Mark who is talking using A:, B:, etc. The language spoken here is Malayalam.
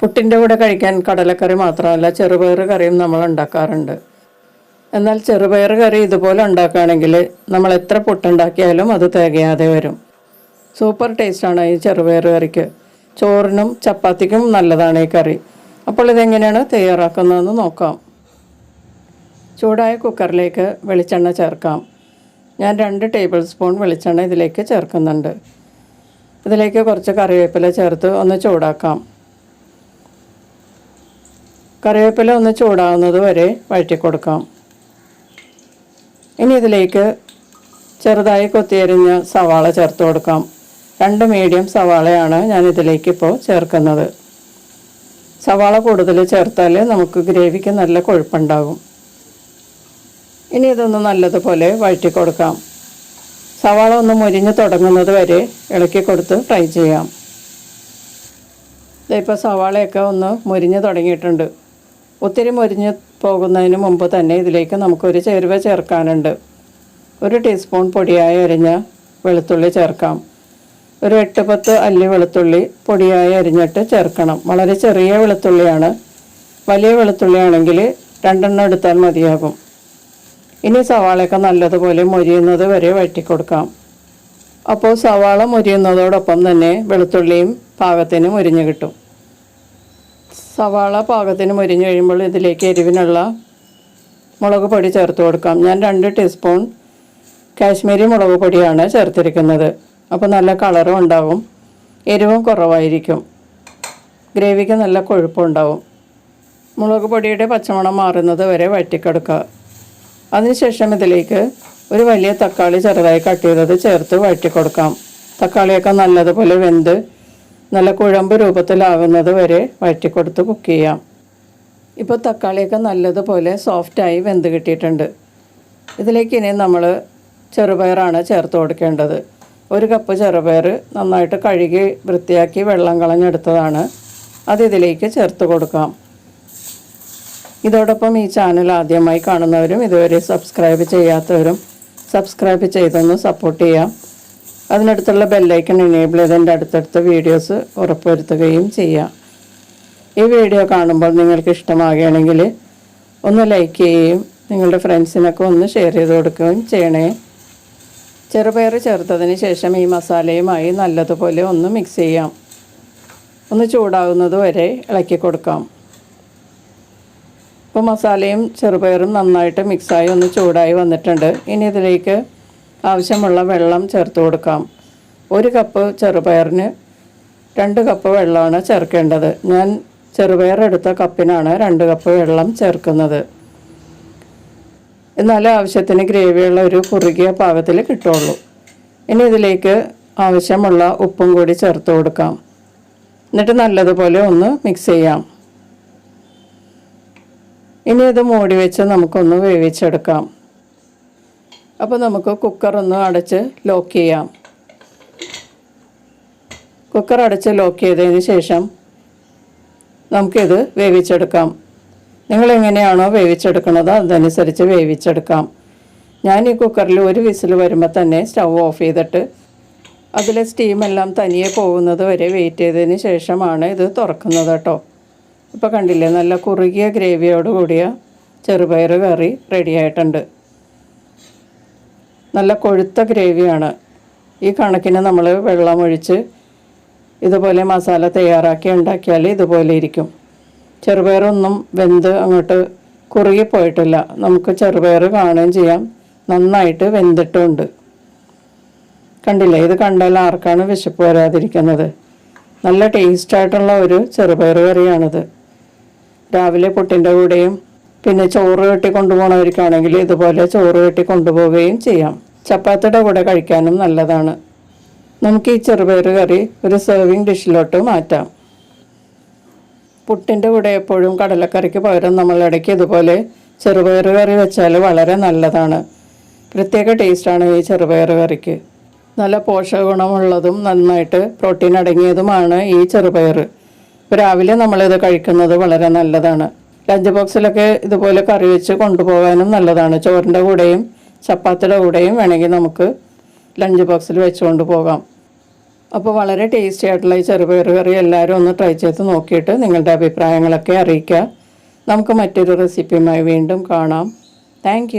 A: പുട്ടിന്റെ കൂടെ കഴിക്കാൻ കടലക്കറി മാത്രമല്ല ചെറുപയർ കറിയും നമ്മൾ ഉണ്ടാക്കാറുണ്ട്. എന്നാൽ ചെറുപയർ കറി ഇതുപോലെ ഉണ്ടാക്കുകയാണെങ്കിൽ നമ്മൾ എത്ര പുട്ടുണ്ടാക്കിയാലും അത് തികയാതെ വരും. സൂപ്പർ ടേസ്റ്റാണ് ഈ ചെറുപയർ കറിക്ക്. ചോറിനും ചപ്പാത്തിക്കും നല്ലതാണ് ഈ കറി. അപ്പോൾ ഇതെങ്ങനെയാണ് തയ്യാറാക്കുന്നതെന്ന് നോക്കാം. ചൂടായ കുക്കറിലേക്ക് വെളിച്ചെണ്ണ ചേർക്കാം. ഞാൻ രണ്ട് ടേബിൾ സ്പൂൺ വെളിച്ചെണ്ണ ഇതിലേക്ക് ചേർക്കുന്നുണ്ട്. ഇതിലേക്ക് കുറച്ച് കറിവേപ്പില ചേർത്ത് ഒന്ന് ചൂടാക്കാം. കറിവേപ്പില ഒന്ന് ചൂടാവുന്നത് വരെ വഴറ്റി കൊടുക്കാം ഇനി ഇതിലേക്ക് ചെറുതായി കൊത്തിയരിഞ്ഞ സവാള ചേർത്ത് കൊടുക്കാം. രണ്ട് മീഡിയം സവാളയാണ് ഞാൻ ഇതിലേക്ക് ഇപ്പോൾ ചേർക്കുന്നത്. സവാള കൂടുതൽ ചേർത്താൽ നമുക്ക് ഗ്രേവിക്ക് നല്ല കൊഴുപ്പുണ്ടാകും. ഇനി ഇതൊന്ന് നല്ലതുപോലെ വഴറ്റി കൊടുക്കാം സവാള ഒന്ന് മുരിഞ്ഞ് തുടങ്ങുന്നത് വരെ ഇളക്കി കൊടുത്ത് ഫ്രൈ ചെയ്യാം. ഇപ്പോൾ സവാളയൊക്കെ ഒന്ന് മുരിഞ്ഞ് തുടങ്ങിയിട്ടുണ്ട്. ഒത്തിരി മുരിഞ്ഞ് പോകുന്നതിന് മുമ്പ് തന്നെ ഇതിലേക്ക് നമുക്കൊരു ചേരുവ ചേർക്കാനുണ്ട്. ഒരു ടീസ്പൂൺ പൊടിയായി അരിഞ്ഞ വെളുത്തുള്ളി ചേർക്കാം. ഒരു എട്ട് പത്ത് അല്ലി വെളുത്തുള്ളി പൊടിയായി അരിഞ്ഞിട്ട് ചേർക്കണം. വളരെ ചെറിയ വെളുത്തുള്ളിയാണ്. വലിയ വെളുത്തുള്ളിയാണെങ്കിൽ രണ്ടെണ്ണം എടുത്താൽ മതിയാകും. ഇനി സവാളയൊക്കെ നല്ലതുപോലെ മൊരിയുന്നത് വരെ വഴറ്റിക്കൊടുക്കാം. അപ്പോൾ സവാള മൊരിയുന്നതോടൊപ്പം തന്നെ വെളുത്തുള്ളിയും പാകത്തിന് മുരിഞ്ഞ് കിട്ടും. സവാള പാകത്തിന് മുരിഞ്ഞ് കഴിയുമ്പോൾ ഇതിലേക്ക് എരിവിനുള്ള മുളക് പൊടി ചേർത്ത് കൊടുക്കാം. ഞാൻ രണ്ട് ടീസ്പൂൺ കാശ്മീരി മുളക് പൊടിയാണ് ചേർത്തിരിക്കുന്നത്. അപ്പോൾ നല്ല കളറും ഉണ്ടാവും. എരിവും കുറവായിരിക്കും. ഗ്രേവിക്ക് നല്ല കൊഴുപ്പുണ്ടാവും മുളക് പൊടിയുടെ പച്ചമണം മാറുന്നത് വരെ വഴറ്റിക്കെടുക്കുക. അതിനുശേഷം ഇതിലേക്ക് ഒരു വലിയ തക്കാളി ചെറുതായി കട്ട് ചെയ്തത് ചേർത്ത് വഴറ്റിക്കൊടുക്കാം. തക്കാളിയൊക്കെ നല്ലതുപോലെ വെന്ത് നല്ല കുഴമ്പ് രൂപത്തിലാകുന്നത് വരെ വഴറ്റിക്കൊടുത്ത് കുക്ക് ചെയ്യാം. ഇപ്പോൾ തക്കാളിയൊക്കെ നല്ലതുപോലെ സോഫ്റ്റായി വെന്ത് കിട്ടിയിട്ടുണ്ട്. ഇതിലേക്ക് ഇനി നമ്മൾ ചെറുപയറാണ് ചേർത്ത് കൊടുക്കേണ്ടത്. ഒരു കപ്പ് ചെറുപയർ നന്നായിട്ട് കഴുകി വൃത്തിയാക്കി വെള്ളം കളഞ്ഞെടുത്തതാണ്. അത് ഇതിലേക്ക് ചേർത്ത് കൊടുക്കാം. ഇതോടൊപ്പം ഈ ചാനൽ ആദ്യമായി കാണുന്നവരും ഇതുവരെ സബ്സ്ക്രൈബ് ചെയ്യാത്തവരും സബ്സ്ക്രൈബ് ചെയ്തൊന്ന് സപ്പോർട്ട് ചെയ്യാം. അതിനടുത്തുള്ള ബെല്ലൈക്കൺ എനേബിൾ ചെയ്ത് എന്റെ അടുത്തടുത്ത വീഡിയോസ് ഉറപ്പുവരുത്തുകയും ചെയ്യാം. ഈ വീഡിയോ കാണുമ്പോൾ നിങ്ങൾക്ക് ഇഷ്ടമാകുകയാണെങ്കിൽ ഒന്ന് ലൈക്ക് ചെയ്യുകയും നിങ്ങളുടെ ഫ്രണ്ട്സിനൊക്കെ ഒന്ന് ഷെയർ ചെയ്ത് കൊടുക്കുകയും ചെയ്യണേ. ചെറുപയർ ചേർത്തതിന് ശേഷം ഈ മസാലയുമായി നല്ലതുപോലെ ഒന്ന് മിക്സ് ചെയ്യാം. ഒന്ന് ചൂടാകുന്നത് വരെ ഇളക്കി കൊടുക്കാം. ഇപ്പോൾ മസാലയും ചെറുപയറും നന്നായിട്ട് മിക്സായി ഒന്ന് ചൂടായി വന്നിട്ടുണ്ട്. ഇനി ഇതിലേക്ക് ആവശ്യമുള്ള വെള്ളം ചേർത്ത് കൊടുക്കാം. ഒരു കപ്പ് ചെറുപയറിന് രണ്ട് കപ്പ് വെള്ളമാണ് ചേർക്കേണ്ടത്. ഞാൻ ചെറുപയർ എടുത്ത കപ്പിനാണ് രണ്ട് കപ്പ് വെള്ളം ചേർക്കുന്നത്. എന്നാലേ ആവശ്യത്തിന് ഗ്രേവിയുള്ള ഒരു കുറുകിയ പാകത്തിൽ കിട്ടുള്ളൂ. ഇനി ഇതിലേക്ക് ആവശ്യമുള്ള ഉപ്പും കൂടി ചേർത്ത് കൊടുക്കാം. എന്നിട്ട് നല്ലതുപോലെ ഒന്ന് മിക്സ് ചെയ്യാം. ഇനി ഇത് മൂടി വെച്ച് നമുക്കൊന്ന് വേവിച്ചെടുക്കാം. അപ്പോൾ നമുക്ക് കുക്കറൊന്ന് അടച്ച് ലോക്ക് ചെയ്യാം. കുക്കർ അടച്ച് ലോക്ക് ചെയ്തതിന് ശേഷം നമുക്കിത് വേവിച്ചെടുക്കാം. നിങ്ങൾ എങ്ങനെയാണോ വേവിച്ചെടുക്കുന്നത് അതനുസരിച്ച് വേവിച്ചെടുക്കാം. ഞാൻ ഈ കുക്കറിൽ ഒരു വിസിൽ വരുമ്പോൾ തന്നെ സ്റ്റൗ ഓഫ് ചെയ്തിട്ട് അതിലെ സ്റ്റീമെല്ലാം തനിയെ പോകുന്നത് വരെ വെയിറ്റ് ചെയ്തതിന് ശേഷമാണ് ഇത് തുറക്കുന്നത് കേട്ടോ. ഇപ്പോൾ കണ്ടില്ലേ നല്ല കുറുകിയ ഗ്രേവിയോട് കൂടിയ ചെറുപയർ കറി റെഡി ആയിട്ടുണ്ട്. നല്ല കൊഴുത്ത ഗ്രേവിയാണ്. ഈ കണക്കിന് നമ്മൾ വെള്ളമൊഴിച്ച് ഇതുപോലെ മസാല തയ്യാറാക്കി ഉണ്ടാക്കിയാൽ ഇതുപോലെ ഇരിക്കും. ചെറുപയറൊന്നും വെന്ത് അങ്ങോട്ട് കുറുകിപ്പോയിട്ടില്ല. നമുക്ക് ചെറുപയർ കാണുകയും ചെയ്യാം. നന്നായിട്ട് വെന്തിട്ടുമുണ്ട് കണ്ടില്ലേ? ഇത് കണ്ടാൽ ആർക്കാണ് വിശപ്പ് വരാതിരിക്കുന്നത്? നല്ല ടേസ്റ്റായിട്ടുള്ള ഒരു ചെറുപയർ കറിയാണിത്. രാവിലെ പുട്ടിന്റെ കൂടെയും പിന്നെ ചോറ് കെട്ടി കൊണ്ടുപോകണവർക്കാണെങ്കിൽ ഇതുപോലെ ചോറ് വെട്ടി കൊണ്ടുപോവുകയും ചെയ്യാം. ചപ്പാത്തിയുടെ കൂടെ കഴിക്കാനും നല്ലതാണ്. നമുക്ക് ഈ ചെറുപയർ കറി ഒരു സെർവിങ് ഡിഷിലോട്ട് മാറ്റാം. പുട്ടിന്റെ കൂടെ എപ്പോഴും കടലക്കറിക്ക് പകരം നമ്മൾ ഇടയ്ക്ക് ഇതുപോലെ ചെറുപയർ കറി വെച്ചാൽ വളരെ നല്ലതാണ്. പ്രത്യേക ടേസ്റ്റാണ് ഈ ചെറുപയർ കറിക്ക്. നല്ല പോഷകഗുണമുള്ളതും നന്നായിട്ട് പ്രോട്ടീൻ അടങ്ങിയതുമാണ് ഈ ചെറുപയർ രാവിലെ നമ്മളിത് കഴിക്കുന്നത് വളരെ നല്ലതാണ്. ലഞ്ച് ബോക്സിലൊക്കെ ഇതുപോലെ കറി വെച്ച് കൊണ്ടുപോകാനും നല്ലതാണ്. ചോറിന്റെ കൂടെയും ചപ്പാത്തിയുടെ കൂടെയും വേണമെങ്കിൽ നമുക്ക് ലഞ്ച് ബോക്സിൽ വെച്ചുകൊണ്ട് പോകാം. അപ്പോൾ വളരെ ടേസ്റ്റി ആയിട്ടുള്ള ഈ ചെറുപയർ കറി എല്ലാവരും ഒന്ന് ട്രൈ ചെയ്ത് നോക്കിയിട്ട് നിങ്ങളുടെ അഭിപ്രായങ്ങളൊക്കെ അറിയിക്കുക. നമുക്ക് മറ്റൊരു റെസിപ്പിയുമായി വീണ്ടും കാണാം. താങ്ക്